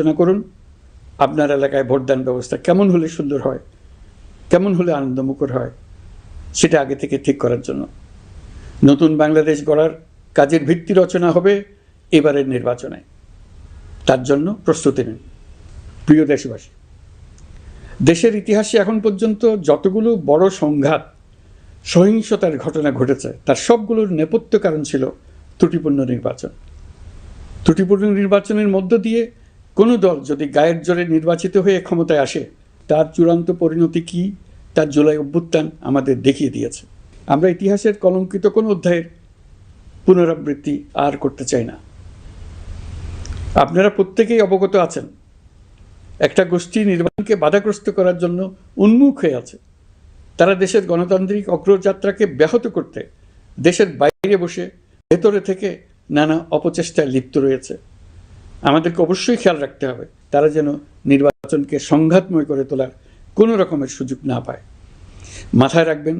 আলোচনা করুন। আপনার এলাকায় ভোটদান ব্যবস্থা কেমন হলে সুন্দর হয়? কেমন হলে আনন্দমুখর হয়? সেটা আগে থেকে ঠিক করার জন্য। নতুন বাংলাদেশ গড়ার কাজের ভিত্তি রচনা হবে এবারের নির্বাচনে। তার জন্য প্রস্তুতি নিন। প্রিয় দেশবাসী, দেশের ইতিহাসে এখন পর্যন্ত যতগুলো বড় সংঘাত, সহিংসতার ঘটনা ঘটেছে, তার সবগুলোর নেপথ্য কারণ ছিল ত্রুটিপূর্ণ নির্বাচন। ত্রুটিপূর্ণ নির্বাচনের মধ্য দিয়ে কোনো দল যদি গায়ের জোরে নির্বাচিত হয়ে ক্ষমতায় আসে, তার চূড়ান্ত পরিণতি কী? তার জুলাই অভ্যুত্থান আমাদের দেখিয়ে দিয়েছে। আমরা ইতিহাসের কলঙ্কিত কোনো অধ্যায়ের পুনরাবৃত্তি আর করতে চাই না। আপনারা প্রত্যেকেই অবগত আছেন, একটা গোষ্ঠী নির্বাচনকে বাধাগ্রস্ত করার জন্য উন্মুখ হয়ে আছে। তারা দেশের গণতান্ত্রিক অগ্রযাত্রাকে ব্যাহত করতে দেশের বাইরে বসে ভেতরে থেকে নানা অপচেষ্টায় লিপ্ত রয়েছে। আমাদেরকে অবশ্যই খেয়াল রাখতে হবে। তারা যেন নির্বাচনকে সংঘাতময় করে তোলার কোনো রকমের সুযোগ না পায়। মাথায় রাখবেন,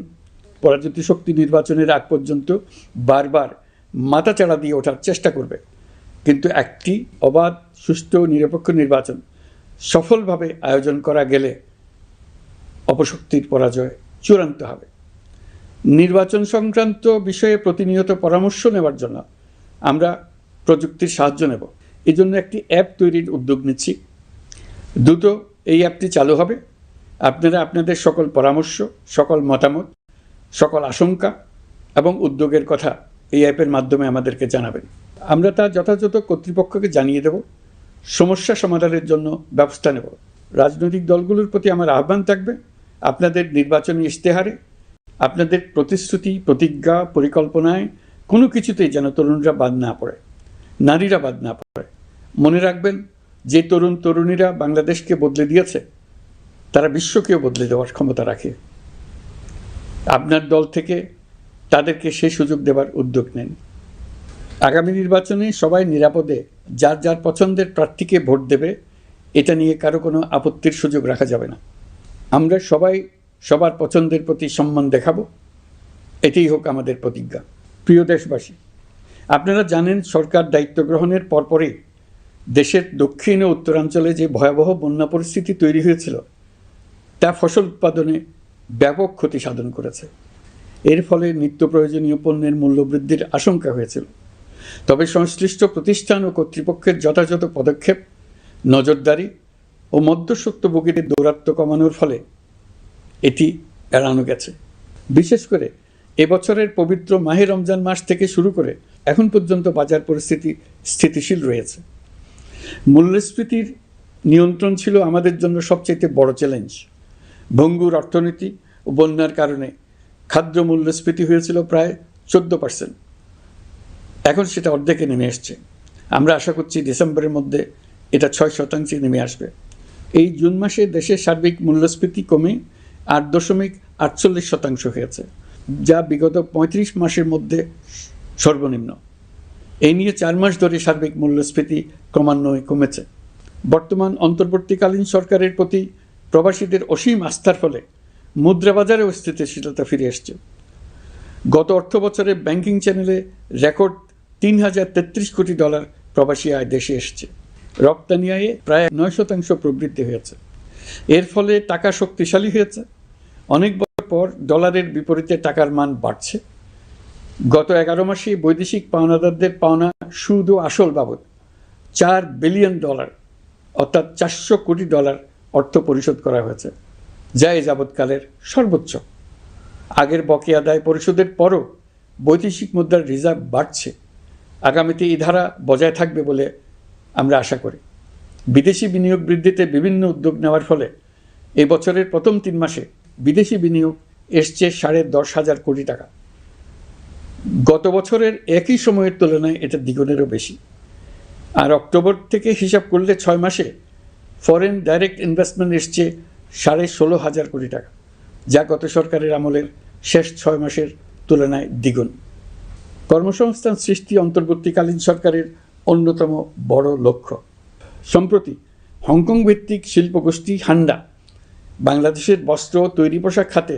পরাজিত শক্তি নির্বাচনের আগ পর্যন্ত বারবার মাথাচাড়া দিয়ে ওঠার চেষ্টা করবে কিন্তু একটি অবাধ, সুষ্ঠু, নিরপেক্ষ নির্বাচন সফলভাবে আয়োজন করা গেলে অপশক্তির পরাজয় চূড়ান্ত হবে। নির্বাচন সংক্রান্ত বিষয়ে প্রতিনিয়ত পরামর্শ নেওয়ার জন্য আমরা প্রযুক্তির সাহায্য নেব। এই জন্য একটি অ্যাপ তৈরির উদ্যোগ নিচ্ছি। দ্রুত এই অ্যাপটি চালু হবে। আপনারা আপনাদের সকল পরামর্শ, সকল মতামত, সকল আশঙ্কা এবং উদ্যোগের কথা এই অ্যাপের মাধ্যমে আমাদেরকে জানাবেন। আমরা তা যথাযথ কর্তৃপক্ষকে জানিয়ে দেব। সমস্যা সমাধানের জন্য ব্যবস্থা নেব। রাজনৈতিক দলগুলোর প্রতি আমার আহ্বান থাকবে। আপনাদের নির্বাচনী ইশতেহারে, আপনাদের প্রতিশ্রুতি, প্রতিজ্ঞা, পরিকল্পনায় কোনো কিছুতেই যেন তরুণরা বাদ না পড়ে, নারীরা বাদ না পড়ে। মনে রাখবেন, যে তরুণ তরুণীরা বাংলাদেশকে বদলে দিয়েছে, তারা বিশ্বকেও বদলে দেওয়ার ক্ষমতা রাখে। আপনার দল থেকে তাদেরকে সেই সুযোগ দেওয়ার উদ্যোগ নেন। আগামী নির্বাচনে সবাই নিরাপদে, যার যার পছন্দের প্রার্থীকে ভোট দেবে, এটা নিয়ে কারও কোনো আপত্তির সুযোগ রাখা যাবে না। আমরা সবাই সবার পছন্দের প্রতি সম্মান দেখাবো, এটাই হোক আমাদের প্রতিজ্ঞা। প্রিয় দেশবাসী, আপনারা জানেন সরকার দায়িত্ব গ্রহণের পরপরই দেশের দক্ষিণ ও উত্তরাঞ্চলে যে ভয়াবহ বন্যা পরিস্থিতি তৈরি হয়েছিল, তা ফসল উৎপাদনে ব্যাপক ক্ষতি সাধন করেছে। এর ফলে নিত্য প্রয়োজনীয় পণ্যের মূল্যবৃদ্ধির আশঙ্কা হয়েছিল। তবে সংশ্লিষ্ট প্রতিষ্ঠান ও কর্তৃপক্ষের যথাযথ পদক্ষেপ, নজরদারি ও মধ্যস্বত্বভোগীদের দৌরাত্ম কমানোর ফলে এটি এড়ানো গেছে। বিশেষ করে এবছরের পবিত্র মাহে রমজান মাস থেকে শুরু করে এখন পর্যন্ত বাজার পরিস্থিতি স্থিতিশীল রয়েছে। মূল্যস্ফীতির নিয়ন্ত্রণ ছিল আমাদের জন্য সবচেয়ে বড় চ্যালেঞ্জ ভঙ্গুর অর্থনীতি ও বন্যার কারণে খাদ্য মূল্যস্ফীতি হয়েছিল প্রায় চোদ্দ পার্সেন্ট এখন সেটা অর্ধেকে নেমে এসছে। আমরা আশা করছি ডিসেম্বরের মধ্যে এটা ছয় শতাংশে নেমে আসবে। এই জুন মাসে দেশের সার্বিক মূল্যস্ফীতি কমে আট দশমিক আটচল্লিশ শতাংশ হয়েছে, যা বিগত পঁয়ত্রিশ মাসের মধ্যে সর্বনিম্ন। এই নিয়ে চার মাস ধরে সার্বিক মূল্যস্ফীতি ক্রমান্বয়ে কমেছে। বর্তমান অন্তর্বর্তীকালীন সরকারের প্রতি প্রবাসীদের অসীম আস্থার ফলে মুদ্রাবাজারেও স্থিতিশীলতা ফিরে এসছে। গত অর্থ বছরে ব্যাংকিং চ্যানেলে রেকর্ড তিন হাজার তেত্রিশ কোটি ডলার প্রবাসী আয় দেশে এসছে। রপ্তানি আয়ে প্রায় নয় শতাংশ প্রবৃদ্ধি হয়েছে। এর ফলে টাকা শক্তিশালী হয়েছে। অনেক বছর পর ডলারের বিপরীতে টাকার মান বাড়ছে। গত এগারো মাসে বৈদেশিক পাওনাদারদের পাওনা সুদ ও আসল বাবদ। চার বিলিয়ন ডলার, অর্থাৎ চারশো কোটি ডলার অর্থ পরিশোধ করা হয়েছে, যা এ যাবৎকালের সর্বোচ্চ। আগের বকেয়া দায় পরিশোধের পরও বৈদেশিক মুদ্রার রিজার্ভ বাড়ছে। আগামীতে এই ধারা বজায় থাকবে বলে আমরা আশা করি। বিদেশি বিনিয়োগ বৃদ্ধিতে বিভিন্ন উদ্যোগ নেওয়ার ফলে এই বছরের প্রথম তিন মাসে বিদেশি বিনিয়োগ এসছে সাড়ে দশ হাজার কোটি টাকা। গত বছরের একই সময়ের তুলনায় এটা দ্বিগুণেরও বেশি। আর অক্টোবর থেকে হিসাব করলে ছয় মাসে ফরেন ডাইরেক্ট ইনভেস্টমেন্ট এসছে সাড়ে ষোলো হাজার কোটি টাকা, যা গত সরকারের আমলের শেষ ছয় মাসের তুলনায় দ্বিগুণ। কর্মসংস্থান সৃষ্টি অন্তর্বর্তীকালীন সরকারের অন্যতম বড় লক্ষ্য। সম্প্রতি হংকং ভিত্তিক শিল্পগোষ্ঠী হান্ডা বাংলাদেশের বস্ত্র তৈরি পোশাক খাতে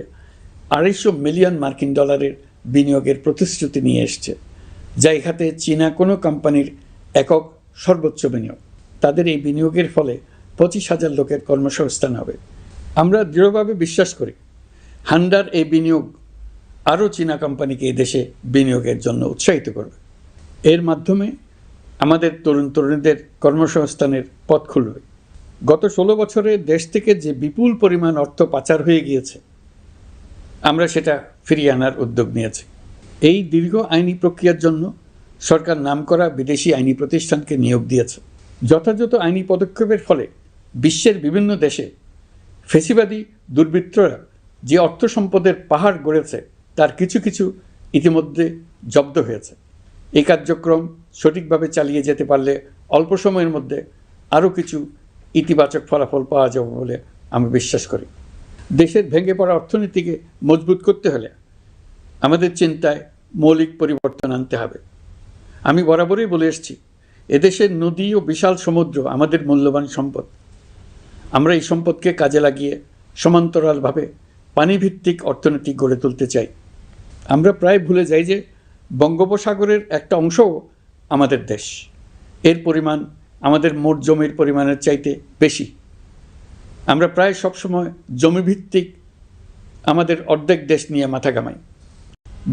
আড়াইশো মিলিয়ন মার্কিন ডলারের বিনিয়োগের প্রতিশ্রুতি নিয়ে এসছে। যা এ খাতে চীনা কোনো কোম্পানির একক সর্বোচ্চ বিনিয়োগ। তাদের এই বিনিয়োগের ফলে পঁচিশ হাজার লোকের কর্মসংস্থান হবে। আমরা দৃঢ়ভাবে বিশ্বাস করি, হান্ডার এই বিনিয়োগ আরও চীনা কোম্পানিকে এই দেশে বিনিয়োগের জন্য উৎসাহিত করবে। এর মাধ্যমে আমাদের তরুণ তরুণীদের কর্মসংস্থানের পথ খুলবে। গত ষোলো বছরে দেশ থেকে যে বিপুল পরিমাণ অর্থ পাচার হয়ে গিয়েছে, আমরা সেটা ফিরিয়ে আনার উদ্যোগ নিয়েছে। এই দীর্ঘ আইনি প্রক্রিয়ার জন্য সরকার নামকরা বিদেশি আইনি প্রতিষ্ঠানকে নিয়োগ দিয়েছে। যথাযথ আইনি পদক্ষেপের ফলে বিশ্বের বিভিন্ন দেশে ফেসিবাদী দুর্বৃত্তরা যে অর্থ সম্পদের পাহাড় গড়েছে, তার কিছু কিছু ইতিমধ্যে জব্দ হয়েছে। এই কার্যক্রম সঠিকভাবে চালিয়ে যেতে পারলে অল্প সময়ের মধ্যে আরও কিছু ইতিবাচক ফলাফল পাওয়া যাবে বলে আমি বিশ্বাস করি। দেশের ভেঙে পড়া অর্থনীতিকে মজবুত করতে হলে আমাদের চিন্তায় মৌলিক পরিবর্তন আনতে হবে। আমি বরাবরই বলে এসেছি, এদেশের নদী ও বিশাল সমুদ্র আমাদের মূল্যবান সম্পদ। আমরা এই সম্পদকে কাজে লাগিয়ে সমান্তরালভাবে পানিভিত্তিক অর্থনীতি গড়ে তুলতে চাই। আমরা প্রায় ভুলে যাই যে বঙ্গোপসাগরের একটা অংশও আমাদের দেশ। এর পরিমাণ আমাদের মোট জমির পরিমাণের চাইতে বেশি। আমরা প্রায় সবসময় জমিভিত্তিক আমাদের অর্ধেক দেশ নিয়ে মাথা ঘামাই।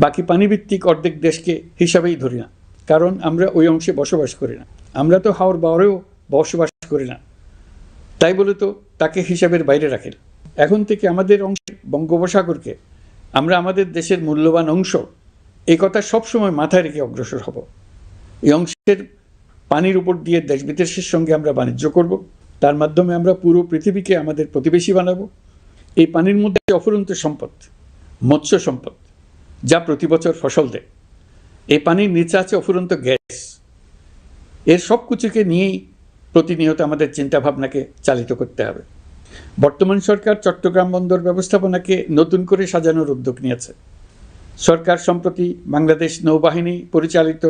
বাকি পানিভিত্তিক অর্ধেক দেশকে হিসাবেই ধরি না, কারণ আমরা ওই অংশে বসবাস করি না। আমরা তো হাওর বাওয়ারেও বসবাস করি না। তাই বলে তো তাকে হিসাবের বাইরে রাখেন এখন থেকে আমাদের অংশে বঙ্গোপসাগরকে আমরা আমাদের দেশের মূল্যবান অংশ এই কথা সবসময় মাথায় রেখে অগ্রসর হব। এই অংশের পানির উপর দিয়ে দেশ বিদেশের সঙ্গে আমরা বাণিজ্য করব। তার মাধ্যমে আমরা পুরো পৃথিবীকে আমাদের প্রতিবেশী বানাবো। এই পানির মধ্যে অফুরন্ত সম্পদ, মৎস্য সম্পদ, যা প্রতি বছর ফসল দেয়। এই পানির নিচে আছে অফুরন্ত গ্যাস। এর সব কিছুকে নিয়েই প্রতিনিয়ত আমাদের চিন্তাভাবনাকে চালিত করতে হবে। বর্তমান সরকার চট্টগ্রাম বন্দর ব্যবস্থাপনাকে নতুন করে সাজানোর উদ্যোগ নিয়েছে। সরকার সম্প্রতি বাংলাদেশ নৌবাহিনী পরিচালিত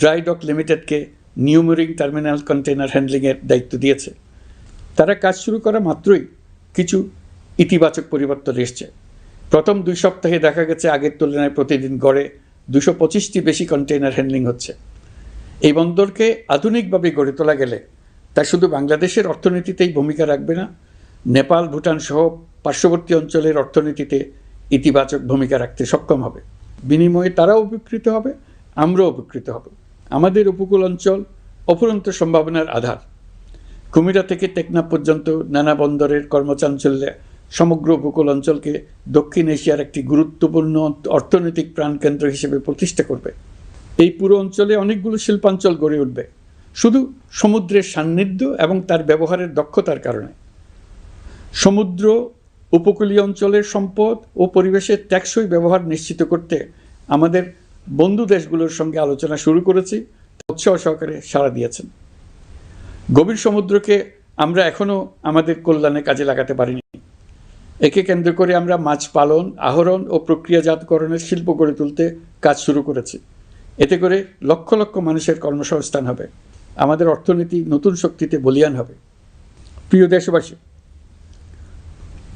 ড্রাই ডক লিমিটেডকে নিউমোরিং টার্মিনাল কন্টেনার হ্যান্ডলিংয়ের দায়িত্ব দিয়েছে। তারা কাজ শুরু করা মাত্রই কিছু ইতিবাচক পরিবর্তন এসছে। প্রথম দুই সপ্তাহে দেখা গেছে আগের তুলনায় প্রতিদিন গড়ে দুশো পঁচিশটি বেশি কন্টেইনার হ্যান্ডলিং হচ্ছে। এই বন্দরকে আধুনিকভাবে গড়ে তোলা গেলে তা শুধু বাংলাদেশের অর্থনীতিতেই ভূমিকা রাখবে না, নেপাল, ভুটান সহ পার্শ্ববর্তী অঞ্চলের অর্থনীতিতে ইতিবাচক ভূমিকা রাখতে সক্ষম হবে। বিনিময়ে তারাও উপকৃত হবে, আমরাও উপকৃত হব। আমাদের উপকূল অঞ্চল অফুরন্ত সম্ভাবনার আধার। কুমিরা থেকে টেকনাফ পর্যন্ত নানা বন্দরের কর্মচাঞ্চল্যে সমগ্র উপকূল অঞ্চলকে দক্ষিণ এশিয়ার একটি গুরুত্বপূর্ণ অর্থনৈতিক প্রাণকেন্দ্র হিসেবে প্রতিষ্ঠা করবে। এই পুরো অঞ্চলে অনেকগুলো শিল্পাঞ্চল গড়ে উঠবে। শুধু সমুদ্রের সান্নিধ্য এবং তার ব্যবহারের দক্ষতার কারণে। সমুদ্র উপকূলীয় অঞ্চলের সম্পদ ও পরিবেশের টেকসই ব্যবহার নিশ্চিত করতে আমাদের বন্ধু দেশগুলোর সঙ্গে আলোচনা শুরু করেছি। উৎসাহ সহকারে সাড়া দিয়েছেন। গভীর সমুদ্রকে আমরা এখনও আমাদের কল্যাণে কাজে লাগাতে পারিনি। একে কেন্দ্র করে আমরা মাছ পালন, আহরণ ও প্রক্রিয়াজাতকরণের শিল্প গড়ে তুলতে কাজ শুরু করেছি। এতে করে লক্ষ লক্ষ মানুষের কর্মসংস্থান হবে। আমাদের অর্থনীতি নতুন শক্তিতে বলিয়ান হবে। প্রিয় দেশবাসী,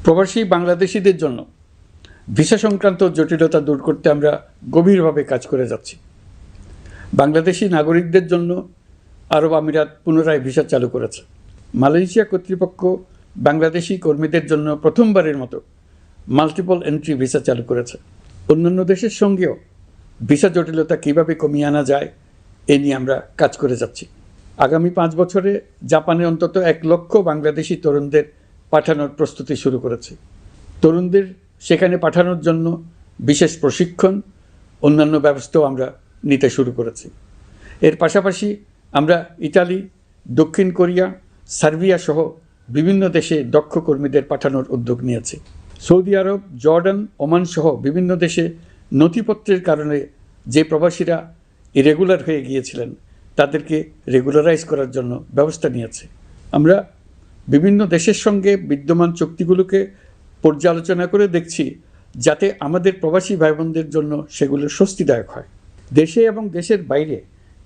প্রবাসী বাংলাদেশিদের জন্য ভিসা সংক্রান্ত জটিলতা দূর করতে আমরা গভীরভাবে কাজ করে যাচ্ছি। বাংলাদেশি নাগরিকদের জন্য আরব আমিরাত পুনরায় ভিসা চালু করেছে। মালয়েশিয়া কর্তৃপক্ষ বাংলাদেশি কর্মীদের জন্য প্রথমবারের মতো মাল্টিপল এন্ট্রি ভিসা চালু করেছে। অন্যান্য দেশের সঙ্গেও ভিসা জটিলতা কীভাবে কমিয়ে আনা যায়, এ নিয়ে আমরা কাজ করে যাচ্ছি। আগামী পাঁচ বছরে জাপানে অন্তত এক লক্ষ বাংলাদেশি তরুণদের পাঠানোর প্রস্তুতি শুরু করেছে। তরুণদের সেখানে পাঠানোর জন্য বিশেষ প্রশিক্ষণ, অন্যান্য ব্যবস্থাও আমরা নিতে শুরু করেছি। এর পাশাপাশি আমরা ইতালি, দক্ষিণ কোরিয়া, সার্বিয়া সহ বিভিন্ন দেশে দক্ষ কর্মীদের পাঠানোর উদ্যোগ নিয়েছি। সৌদি আরব, জর্ডান, ওমান সহ বিভিন্ন দেশে নথিপত্রের কারণে যে প্রবাসীরা ইরেগুলার হয়ে গিয়েছিলেন, তাদেরকে রেগুলারাইজ করার জন্য ব্যবস্থা নিয়েছে। আমরা বিভিন্ন দেশের সঙ্গে বিদ্যমান চুক্তিগুলোকে পর্যালোচনা করে দেখছি, যাতে আমাদের প্রবাসী ভাই বোনদের জন্য সেগুলো স্বস্তিদায়ক হয়। দেশে এবং দেশের বাইরে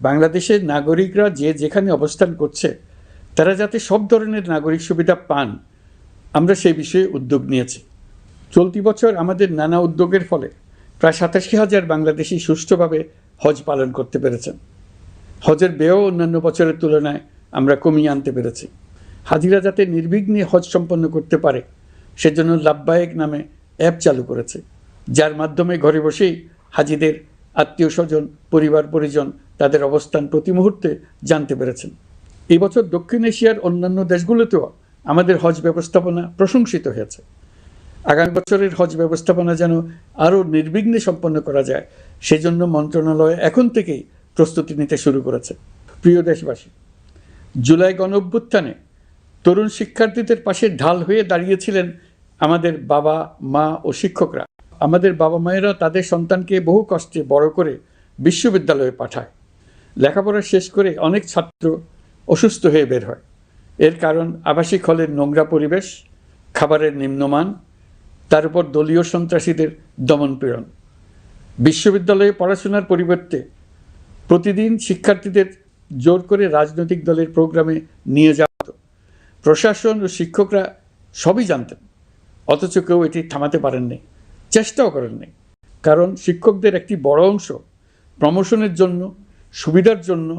বাংলাদেশের নাগরিকরা যে যেখানে অবস্থান করছে, তারা যাতে সব ধরনের নাগরিক সুবিধা পান, আমরা সেই বিষয়ে উদ্যোগ নিয়েছি। চলতি বছর আমাদের নানা উদ্যোগের ফলে প্রায় সাতাশি হাজার বাংলাদেশি সুষ্ঠুভাবে হজ পালন করতে পেরেছেন। হজের ব্যয়ও অন্যান্য বছরের তুলনায় আমরা কমিয়ে আনতে পেরেছি। হাজিরা যাতে নির্বিঘ্নে হজ সম্পন্ন করতে পারে, সেজন্য লাভবায়ক নামে অ্যাপ চালু করেছে, যার মাধ্যমে ঘরে বসেই হাজিদের আত্মীয় স্বজন, পরিবার পরিজন তাদের অবস্থান প্রতি মুহূর্তে জানতে পেরেছেন। এই বছর দক্ষিণ এশিয়ার অন্যান্য দেশগুলোতেও আমাদের হজ ব্যবস্থাপনা প্রশংসিত হয়েছে। আগামী বছরের হজ ব্যবস্থাপনা যেন আরও নির্বিঘ্নে সম্পন্ন করা যায়, সেজন্য মন্ত্রণালয় এখন থেকেই প্রস্তুতি নিতে শুরু করেছে। প্রিয় দেশবাসী, জুলাই গণ অভ্যুত্থানে তরুণ শিক্ষার্থীদের পাশে ঢাল হয়ে দাঁড়িয়েছিলেন আমাদের বাবা, মা ও শিক্ষকরা। আমাদের বাবা মায়েরা তাদের সন্তানকে বহু কষ্টে বড় করে বিশ্ববিদ্যালয়ে পাঠায়। লেখাপড়া শেষ করে অনেক ছাত্র অসুস্থ হয়ে বের হয়। এর কারণ আবাসিক হলের নোংরা পরিবেশ, খাবারের নিম্নমান, তার উপর দলীয় সন্ত্রাসীদের দমনপীড়ন বিশ্ববিদ্যালয়ে পড়াশোনার পরিবর্তে প্রতিদিন শিক্ষার্থীদের জোর করে রাজনৈতিক দলের প্রোগ্রামে নিয়ে যাওয়া হতো। প্রশাসন ও শিক্ষকরা সবই জানতেন, অথচ কেউ এটি থামাতে পারেননি, চেষ্টাও করেননি। কারণ শিক্ষকদের একটি বড় অংশ প্রমোশনের জন্য সুবিধার জন্য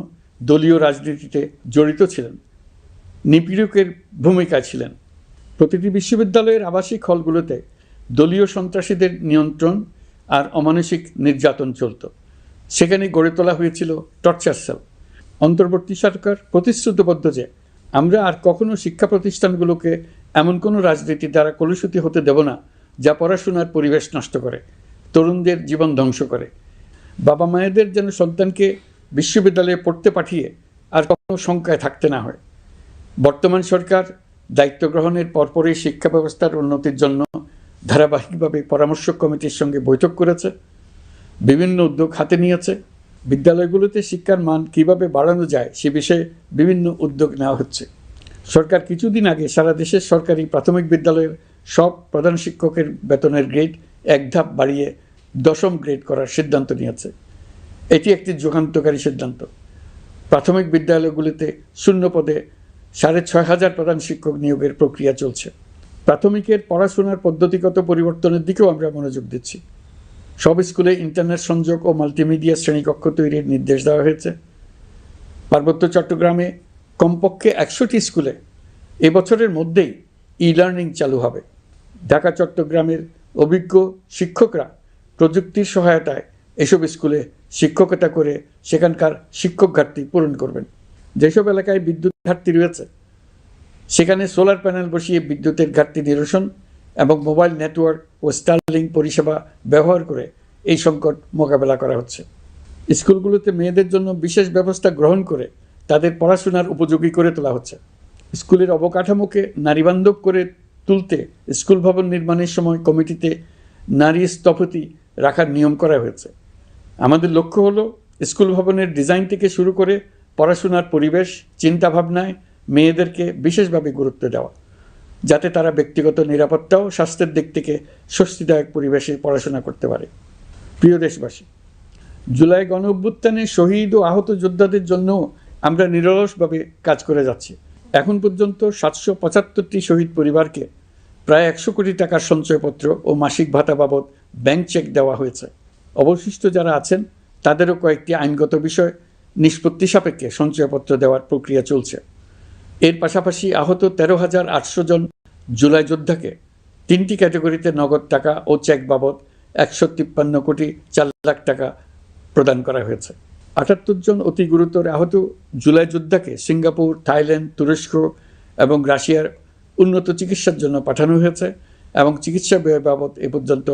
দলীয় রাজনীতিতে জড়িত ছিলেন। নিপীড়কের ভূমিকায় ছিলেন। প্রতিটি বিশ্ববিদ্যালয়ের আবাসিক হলগুলোতে দলীয় সন্ত্রাসীদের নিয়ন্ত্রণ আর অমানসিক নির্যাতন চলত। সেখানে গড়ে তোলা হয়েছিল টর্চার সেল। অন্তর্বর্তী সরকার প্রতিশ্রুতিবদ্ধ যে, আমরা আর কখনো শিক্ষা প্রতিষ্ঠানগুলোকে এমন কোনো রাজনীতি দ্বারা কলুষিত হতে দেব না, যা পড়াশোনার পরিবেশ নষ্ট করে, তরুণদের জীবন ধ্বংস করে। বাবা মায়েদের যেন সন্তানকে বিশ্ববিদ্যালয়ে পড়তে পাঠিয়ে আর কখনো শঙ্কায় থাকতে না হয়। বর্তমান সরকার দায়িত্ব গ্রহণের পরপরই শিক্ষা ব্যবস্থার উন্নতির জন্য ধারাবাহিকভাবে পরামর্শ কমিটির সঙ্গে বৈঠক করেছে, বিভিন্ন উদ্যোগ হাতে নিয়েছে। বিদ্যালয়গুলোতে শিক্ষার মান কীভাবে বাড়ানো যায় সে বিষয়ে বিভিন্ন উদ্যোগ নেওয়া হচ্ছে। সরকার কিছুদিন আগে সারা দেশের সরকারি প্রাথমিক বিদ্যালয়ের সব প্রধান শিক্ষকের বেতনের গ্রেড এক ধাপ বাড়িয়ে দশম গ্রেড করার সিদ্ধান্ত নিয়েছে। এটি একটি যুগান্তকারী সিদ্ধান্ত। প্রাথমিক বিদ্যালয়গুলিতে শূন্য পদে সাড়ে ছয় হাজার প্রধান শিক্ষক নিয়োগের প্রক্রিয়া চলছে। প্রাথমিকের পড়াশোনার পদ্ধতিগত পরিবর্তনের দিকেও আমরা মনোযোগ দিচ্ছি। সব স্কুলে ইন্টারনেট সংযোগ ও মাল্টিমিডিয়া শ্রেণীকক্ষ তৈরির নির্দেশ দেওয়া হয়েছে। পার্বত্য চট্টগ্রামে কমপক্ষে একশোটি স্কুলে এবছরের মধ্যেই ই লার্নিং চালু হবে। ঢাকা চট্টগ্রামের অভিজ্ঞ শিক্ষকরা প্রযুক্তির সহায়তায় এসব স্কুলে শিক্ষকতা করে সেখানকার শিক্ষক ঘাটতি পূরণ করবেন। যেসব এলাকায় বিদ্যুৎ ঘাটতি রয়েছে, সেখানে সোলার প্যানেল বসিয়ে বিদ্যুতের ঘাটতি নিরসন এবং মোবাইল নেটওয়ার্ক ও স্টারলিং পরিষেবা ব্যবহার করে এই সংকট মোকাবেলা করা হচ্ছে। স্কুলগুলোতে মেয়েদের জন্য বিশেষ ব্যবস্থা গ্রহণ করে তাদের পড়াশোনার উপযোগী করে তোলা হচ্ছে। স্কুলের অবকাঠামোকে নারীবান্ধব করে তুলতে স্কুল ভবন নির্মাণের সময় কমিটিতে নারী স্থপতি রাখার নিয়ম করা হয়েছে। আমাদের লক্ষ্য হলো স্কুল ভবনের ডিজাইন থেকে শুরু করে পড়াশোনার পরিবেশ, চিন্তাভাবনায় মেয়েদেরকে বিশেষভাবে গুরুত্ব দেওয়া, যাতে তারা ব্যক্তিগত নিরাপত্তা ও স্বাস্থ্যের দিক থেকে স্বস্তিদায়ক পরিবেশে পড়াশোনা করতে পারে। প্রিয় দেশবাসী, জুলাই গণ অভ্যুত্থানে শহীদ ও আহত যোদ্ধাদের জন্য আমরা নিরলসভাবে কাজ করে যাচ্ছি। এখন পর্যন্ত সাতশো পঁচাত্তরটি শহীদ পরিবারকে প্রায় একশো কোটি টাকার সঞ্চয়পত্র ও মাসিক ভাতা বাবদ ব্যাংক চেক দেওয়া হয়েছে। অবশিষ্ট যারা আছেন, তাদেরও কয়েকটি আইনগত বিষয় নিষ্পত্তি সাপেক্ষে সঞ্চয়পত্র দেওয়ার প্রক্রিয়া চলছে। এর পাশাপাশি আহত তেরো হাজার আটশো জন জুলাই যোদ্ধাকে তিনটি ক্যাটাগরিতে নগদ টাকা ও চেক বাবদ একশো তিপ্পান্ন কোটি চার লাখ টাকা প্রদান করা হয়েছে। আটাত্তর জন অতি গুরুতর আহত জুলাই যোদ্ধাকে সিঙ্গাপুর, থাইল্যান্ড, তুরস্ক এবং রাশিয়ার উন্নত চিকিৎসার জন্য পাঠানো হয়েছে এবং চিকিৎসা ব্যয় বাবদ এ পর্যন্ত